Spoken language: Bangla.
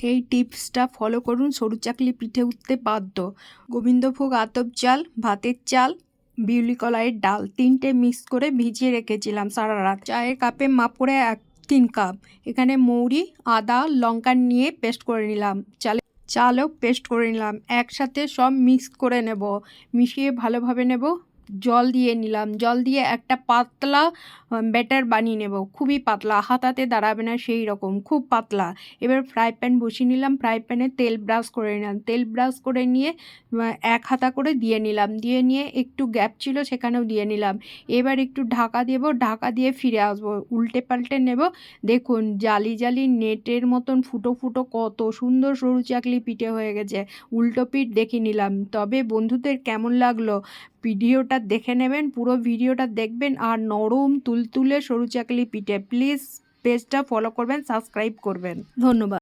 এই টিপসটা ফলো করুন। সরু চাকলি পিঠে উঠতে বাধ্য। গোবিন্দভোগ আতপ চাল, ভাতের চাল বিউলি কলাইয়ের ডাল তিনটে মিক্স করে ভিজিয়ে রেখেছিলাম সারা রাত। চায়ের কাপে মাপ করে এক, তিন কাপ। এখানে মৌরি, আদা, লঙ্কা নিয়ে পেস্ট করে নিলাম। চালে, চালও পেস্ট করে নিলাম। একসাথে সব মিক্স করে নেব। মিশিয়ে ভালোভাবে নেব। জল দিয়ে নিলাম। জল দিয়ে একটা পাতলা ব্যাটার বানিয়ে নেব। খুবই পাতলা, হাতাতে দাঁড়াবে না সেই রকম, খুব পাতলা। এবার ফ্রাই প্যান বসিয়ে নিলাম, ফ্রাই প্যানে তেল ব্রাশ করে নিলাম। তেল ব্রাশ করে নিয়ে এক হাতা করে দিয়ে নিলাম। দিয়ে নিয়ে একটু গ্যাপ ছিল সেখানেও দিয়ে নিলাম। এবার একটু ঢাকা দেব, ঢাকা দিয়ে ফিরে আসব। উল্টে পাল্টে নেব। দেখুন, জালি জালি নেটের মতন ফুটো ফুটো কত সুন্দর সরু চাকলি পিঠে হয়ে গেছে। উল্টো পিঠ দেখে নিলাম। তবে বন্ধুদের কেমন লাগল? ভিডিওটা দেখে নেবেন, পুরো ভিডিওটা দেখবেন আর নরম তুলতুলে সরু চাকলি পিঠে প্লিজ পেজটা ফলো করবেন সাবস্ক্রাইব করবেন। ধন্যবাদ।